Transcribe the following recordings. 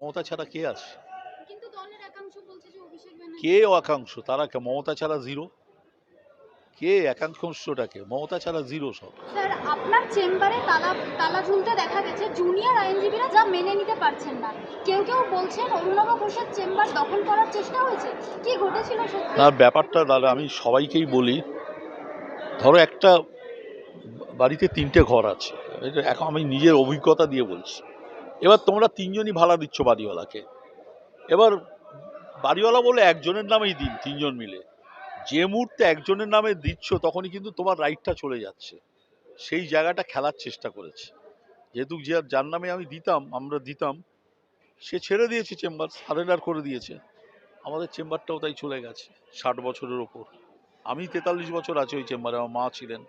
মমতা ছাড়া কে আছে? কে একাংশ? তারা কে? মমতা ছাড়া জিরো? কে একাংশটাকে মমতা ছাড়া জিরো সব। স্যার আপনার চেম্বারে তালা তালা ঝুলতে দেখা গেছে জুনিয়র আইনজীবীরা যা মেনে নিতে পারছেন না। কেউ কেউ বলছেন অরুণাভ ঘোষের চেম্বার দখল করার চেষ্টা হয়েছে। কি ঘটেছিল সত্যি? না ব্যাপারটা দাদা আমি সবাইকেই বলি ধরো একটা বাড়িতে তিনটে ঘর আছে। এখন আমি নিজের অভিজ্ঞতা দিয়ে বলছি। এবার তোমরা তিনজনই ভাড়া দিচ্ছ বাড়িওয়ালাকে। এবার বাড়িওয়ালা বলে একজনের নামেই দিন, তিনজন মিলে। যে মুহূর্তে একজনের নামে দিচ্ছ তখনই কিন্তু তোমার রাইটটা চলে যাচ্ছে। সেই জায়গাটা খেলার চেষ্টা করেছে। যেহেতু যে যার নামে আমি দিতাম, আমরা দিতাম, সে ছেড়ে দিয়েছে চেম্বার সারেন্ডার করে দিয়েছে। আমাদের চেম্বারটাও তাই চলে গেছে, ষাট বছরের ওপর। আমি তেতাল্লিশ বছর আছি ওই চেম্বারে, আমার মা ছিলেন।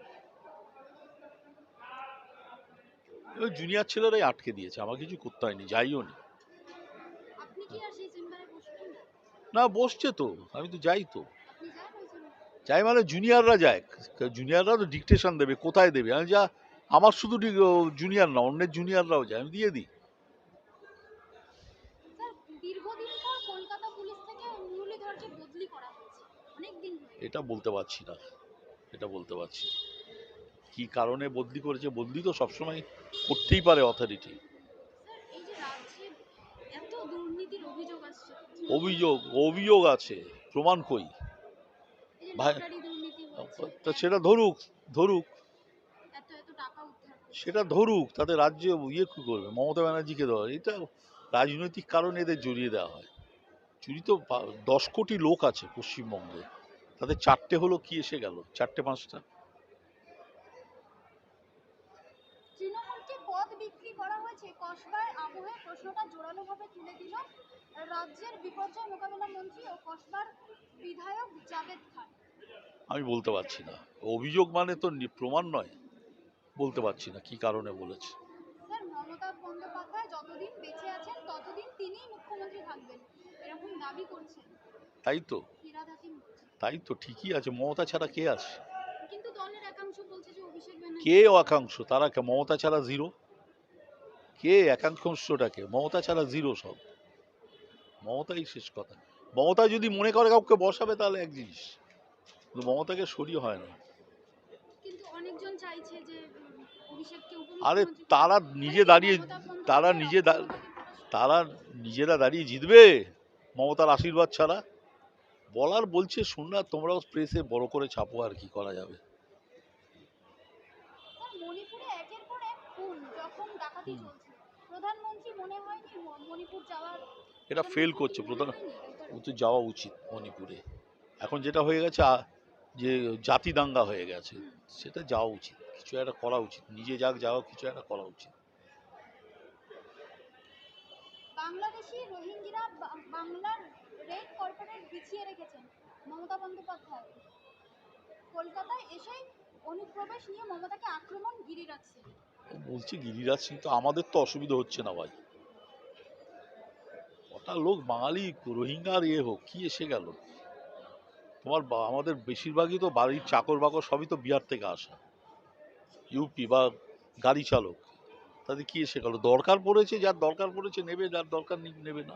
ওই জুনিয়র ছেলেরাই আটকে দিয়েছে আমার কিছু করতে হয়নি যাইও নি না? বসছে তো আমি তো যাই তো? যাই মানে জুনিয়ররা যায় জুনিয়ররা তো ডিকটেশন দেবে কোথায় দেবে আমি যা আমার শুধু জুনিয়র না অন্যের জুনিয়ররাও যায় আমি দিয়ে দিই। এটা বলতে পারছি না এটা বলতে পারছি না। কি কারণে বদলি করেছে? বদলি তো সবসময় করতেই পারে অথরিটি অভিযোগ অভিযোগ আছে। প্রমাণ কই? ভাই- তা সেটা ধরুক ধরুক। সেটা ধরুক, তাতে রাজ্যে ইয়ে কি করবে? মমতা ব্যানার্জিকে দেওয়া এটা রাজনৈতিক কারণে এদের জড়িয়ে দেওয়া হয়। চুরি তো দশ কোটি লোক আছে পশ্চিমবঙ্গে। তাদের চারটে হলো কি এসে গেল? চারটে পাঁচটা। বিক্রি করা হয়েছে। কসবায় আবহে প্রশ্নটা জোরালোভাবে তুলে দিল রাজ্যের বিপর্যয় মোকাবিলা মন্ত্রী ও কসবার বিধায়ক জাভেদ খান। আমি বলতে পারছি না। অভিযোগ মানে তো প্রমাণ নয়। বলতে পারছি না কি কারণে বলেছে। স্যার মমতা বন্দ্যোপাধ্যায় যতদিন বেঁচে আছেন ততদিন তিনিই মুখ্যমন্ত্রী থাকবেন। এরকম দাবি করছেন। তাই তো। তাই তো ঠিকই আছে। মমতা ছাড়া কে আছে? কিন্তু দলের একাংশ বলছে যে অভিষেক ব্যানার্জি কে অকাংশ তারা কে মমতা ছাড়া জিরো কে একাংশটাকে? মমতা ছাড়া জিরো সব। মমতাই শেষ কথা। মমতা যদি মনে করে কাউকে বসাবে তাহলে এক জিনিস কিন্তু মমতাকে সরিয়ে হয় না। আরে তারা নিজে মানে দাঁড়িয়ে তারা নিজে দা- তারা নিজেরা দাঁড়িয়ে জিতবে মমতার আশীর্বাদ ছাড়া। বলার বলছে শুন না তোমরাও প্রেসে বড় করে ছাপো আর কি করা যাবে স্যার, মণিপুরে একের পর এক খুন যখন ডাকাতি চলছে। প্রধানমন্ত্রী মনে হয়নি মণিপুর যাওয়ার এটা ফেল করছে প্রধান? ও তো যাওয়া উচিত মণিপুরে। এখন যেটা হয়ে গেছে যে জাতি দাঙ্গা হয়ে গেছে সেটা যাওয়া উচিত কিছু একটা করা উচিত নিজে যাক যাওয়া কিছু একটা করা উচিত। বাংলাদেশি রোহিঙ্গিরা বাংলার রেড কর্পোরেট বিছিয়ে রেখেছেন মমতা বন্দ্যোপাধ্যায়। কলকাতায় এসেই অনুপ্রবেশ নিয়ে মমতাকে আক্রমণ গিরিরাজ সিং বলছি, গিরিরাজ সিং তো আমাদের তো অসুবিধা হচ্ছে না ভাই। কটা লোক বাঙালি, রোহিঙ্গার ইয়ে হোক, কি এসে গেল? তোমার আমাদের বেশিরভাগই তো বাড়ির চাকর বাকর সবই তো বিহার থেকে আসা। ইউপি বা গাড়ি চালক, তাদের কি এসে গেল? দরকার পড়েছে, যার দরকার পড়েছে নেবে, যার দরকার নেবে না।